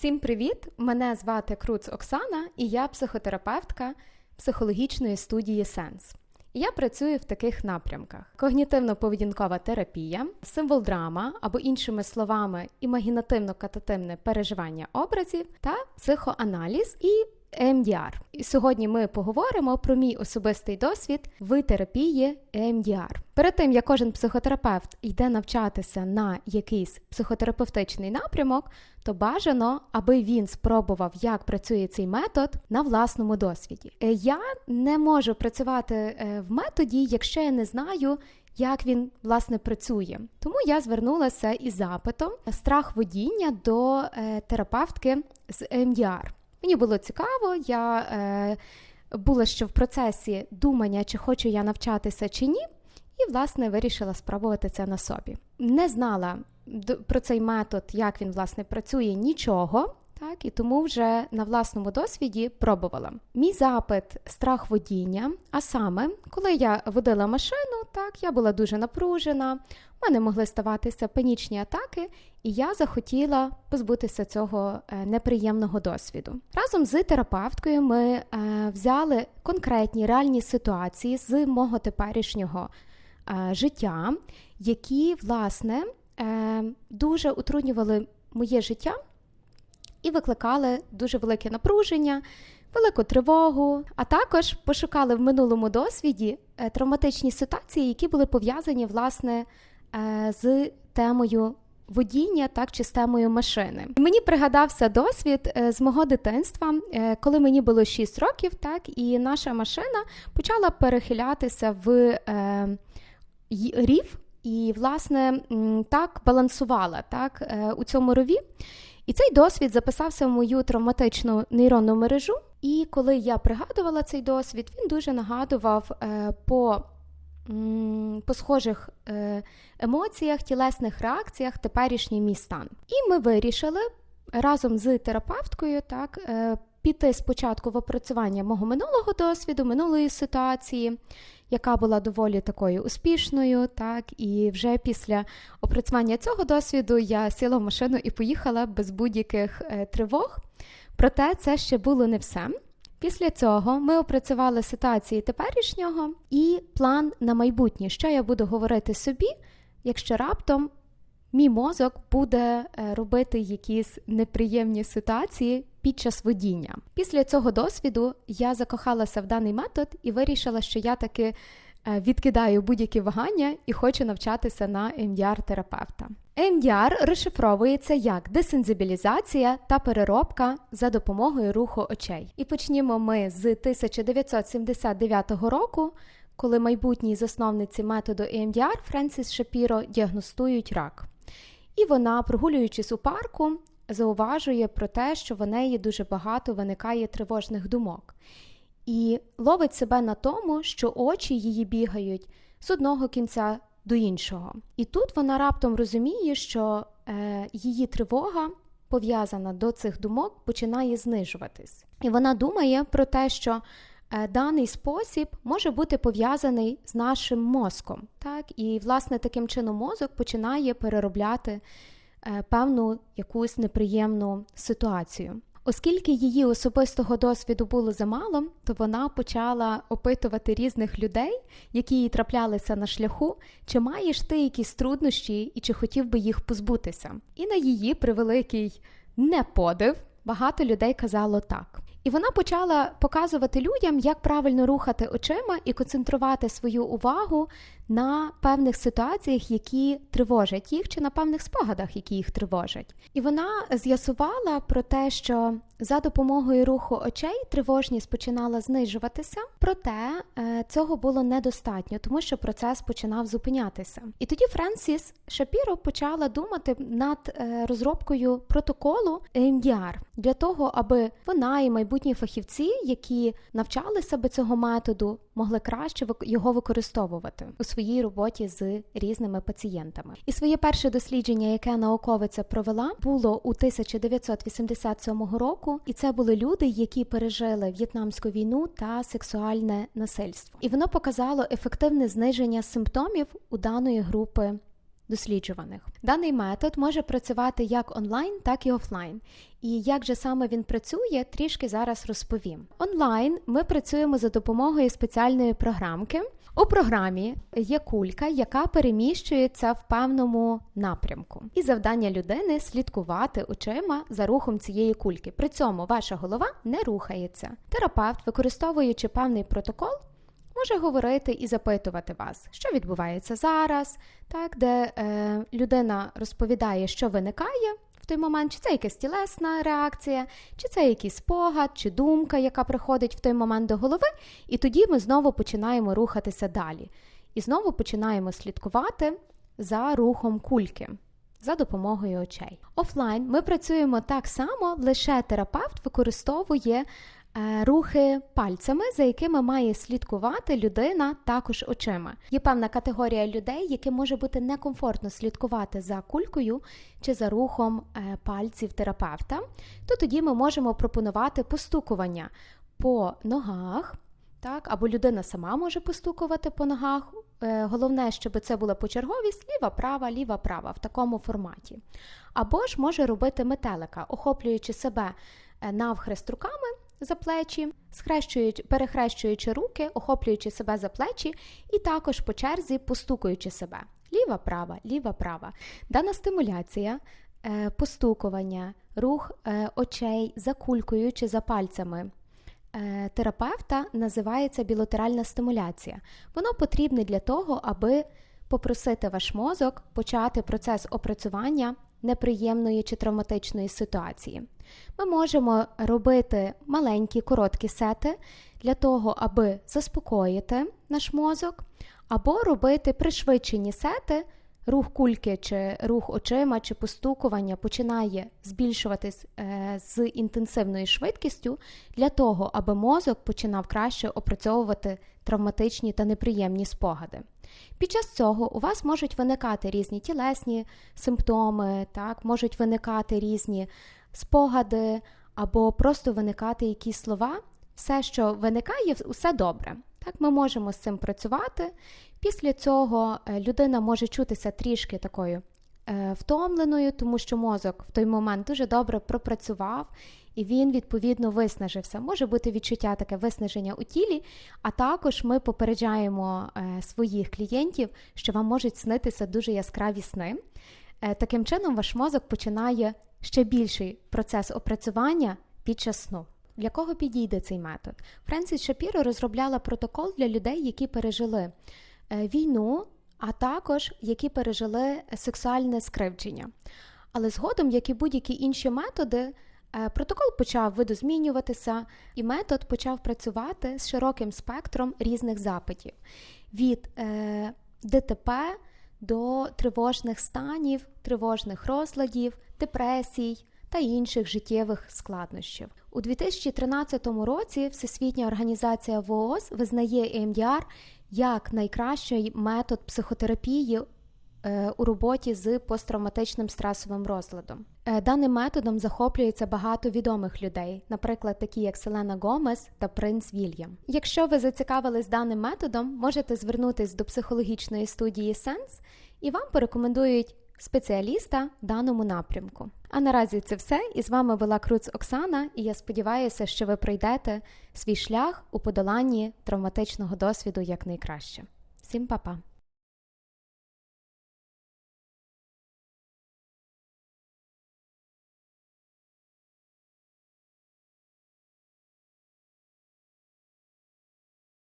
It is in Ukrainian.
Всім привіт! Мене звати Круц Оксана, і я психотерапевтка психологічної студії Сенс. Я працюю в таких напрямках: когнітивно-поведінкова терапія, символ драма або іншими словами, імагінативно-катативне переживання образів та психоаналіз і EMDR. І сьогодні ми поговоримо про мій особистий досвід в терапії EMDR. Перед тим як кожен психотерапевт йде навчатися на якийсь психотерапевтичний напрямок, то бажано, аби він спробував, як працює цей метод на власному досвіді. Е, Я не можу працювати е, в методі, якщо я не знаю. Як він власне працює, тому я звернулася із запитом страх водіння до е, терапевтки з МДР. Мені було цікаво, я е, була ще в процесі думання, чи хочу я навчатися чи ні, і, власне, вирішила спробувати це на собі. Не знала про цей метод, як він власне працює, нічого. Так, і тому вже на власному досвіді пробувала. Мій запит страх водіння. А саме, коли я водила машину, так я була дуже напружена, у мене могли ставатися панічні атаки, і я захотіла позбутися цього е, неприємного досвіду. Разом з терапевткою ми е, взяли конкретні реальні ситуації з мого теперішнього е, життя, які власне дуже утруднювали моє життя і викликали дуже велике напруження, велику тривогу, а також пошукали в минулому досвіді травматичні ситуації, які були пов'язані власне з темою водіння, так чи з темою машини. Мені пригадався досвід е, з мого дитинства, е, коли мені було 6 років, так і наша машина почала перехилятися в е, рів. І, власне, так балансувала так, е, у цьому рові. І цей досвід записався в мою травматичну нейронну мережу. І коли я пригадувала цей досвід, він дуже нагадував по по схожих е, емоціях, тілесних реакціях теперішній мій стан. І ми вирішили разом з терапевткою так, е, піти спочатку в опрацювання мого минулого досвіду, минулої ситуації, яка була доволі такою успішною. так, І вже після опрацювання цього досвіду я сіла в машину і поїхала без будь-яких е, тривог. Проте це ще було не все. Після цього ми опрацювали ситуації теперішнього і план на майбутнє, що я буду говорити собі, якщо раптом мій мозок буде е, робити якісь неприємні ситуації під час водіння. Після цього досвіду я закохалася в даний метод і вирішила, що я таки Е, відкидаю будь-які вагання і хочу навчатися на МДР-терапевта. МДР розшифровується як десензибілізація та переробка за допомогою руху очей. І почнімо ми з 1979 року, коли майбутній засновниці методу ЕМДР Френсіс Шапіро діагностують рак. І вона, прогулюючись у парку, зауважує про те, що в неї дуже багато виникає тривожних думок і ловить себе на тому, що очі її бігають з одного кінця до іншого. І тут вона раптом розуміє, що е, її тривога пов'язана до цих думок починає знижуватись. І вона думає про те, що даний спосіб може бути пов'язаний з нашим мозком. Так? І, власне, таким чином мозок починає переробляти е, певну якусь неприємну ситуацію. Оскільки її особистого досвіду було замало, то вона почала опитувати різних людей, які їй траплялися на шляху, чи маєш ти якісь труднощі і чи хотів би їх позбутися. І на її превеликий неподив багато людей казало так. І вона почала показувати людям, як правильно рухати очима і концентрувати свою увагу на певних ситуаціях, які тривожать їх, чи на певних спогадах, які їх тривожать. І вона з'ясувала про те, що за допомогою руху очей тривожність починала знижуватися, проте е, цього було недостатньо, тому що процес починав зупинятися. І тоді Френсіс Шапіро почала думати над е, розробкою протоколу EMDR для того, аби вона і майбутні фахівці, які навчалися би цього методу, могли краще його використовувати у своїй роботі з різними пацієнтами. І своє перше дослідження, яке науковиця провела, було у 1987 року, і це були люди, які пережили в'єтнамську війну та сексуальне насильство. І воно показало ефективне зниження симптомів у даної групи досліджуваних. Даний метод може працювати як онлайн, так і офлайн. І як же саме він працює, трішки зараз розповім. Онлайн ми працюємо за допомогою спеціальної програмки. У програмі є кулька, яка переміщується в певному напрямку, і завдання людини слідкувати очима за рухом цієї кульки. При цьому ваша голова не рухається. Терапевт, використовуючи певний протокол, може говорити і запитувати вас, що відбувається зараз, так де е, людина розповідає, що виникає в той момент, чи це якась тілесна реакція, чи це якийсь спогад, чи думка, яка приходить в той момент до голови, і тоді ми знову починаємо рухатися далі. І знову починаємо слідкувати за рухом кульки. За допомогою очей. Офлайн ми працюємо так само, лише терапевт використовує рухи пальцями, за якими має слідкувати людина також очима. Є певна категорія людей, яким може бути некомфортно слідкувати за кулькою чи за рухом е, пальців терапевта, то тоді ми можемо пропонувати постукування по ногах. Так, Або людина сама може постукувати по ногах. Е, головне, щоб це була почерговість ліва, права, ліва, права в такому форматі. Або ж може робити метелика, охоплюючи себе навхрест руками за плечі, схрещуючи, перехрещуючи руки, охоплюючи себе за плечі, і також по черзі постукуючи себе. Ліва, права, ліва, права. Дана стимуляція, е, постукування, рух е, очей за кулькою чи за пальцями. Е, терапевта називається білотеральна стимуляція. Воно потрібне для того, аби попросити ваш мозок почати процес опрацювання неприємної чи травматичної ситуації. Ми можемо робити маленькі короткі сети для того, аби заспокоїти наш мозок, або робити пришвидшені сети. Рух кульки чи рух очима чи постукування починає збільшуватись е, з інтенсивною швидкістю для того, аби мозок починав краще опрацьовувати травматичні та неприємні спогади. Під час цього у вас можуть виникати різні тілесні симптоми, так, можуть виникати різні спогади або просто виникати якісь слова. Все, що виникає, все добре. Так, Ми можемо з цим працювати. Після цього е, людина може чутися трішки такою е, втомленою, тому що мозок в той момент дуже добре пропрацював і він відповідно виснажився. Може бути відчуття таке виснаження у тілі, а також ми попереджаємо е, своїх клієнтів, що вам можуть снитися дуже яскраві сни. Е, таким чином, ваш мозок починає ще більший процес опрацювання під час сну. Для кого підійде цей метод? Френсіс Шапіро розробляла протокол для людей, які пережили е, війну, а також які пережили сексуальне скривдження. Але згодом, як і будь-які інші методи, Е, протокол почав видозмінюватися, і метод почав працювати з широким спектром різних запитів від е, ДТП до тривожних станів, тривожних розладів, депресій та інших життєвих складнощів. У 2013 році Всесвітня організація ВООЗ визнає ЕМДР як найкращий метод психотерапії у роботі з посттравматичним стресовим розладом. Е, даним методом захоплюється багато відомих людей, наприклад, такі як Селена Гомес та Принц Вільям. Якщо ви зацікавились даним методом, можете звернутись до психологічної студії Сенс і вам порекомендують спеціаліста в даному напрямку. А наразі це все. І з вами була Круц Оксана, і я сподіваюся, що ви пройдете свій шлях у подоланні травматичного досвіду якнайкраще. Всім па-па!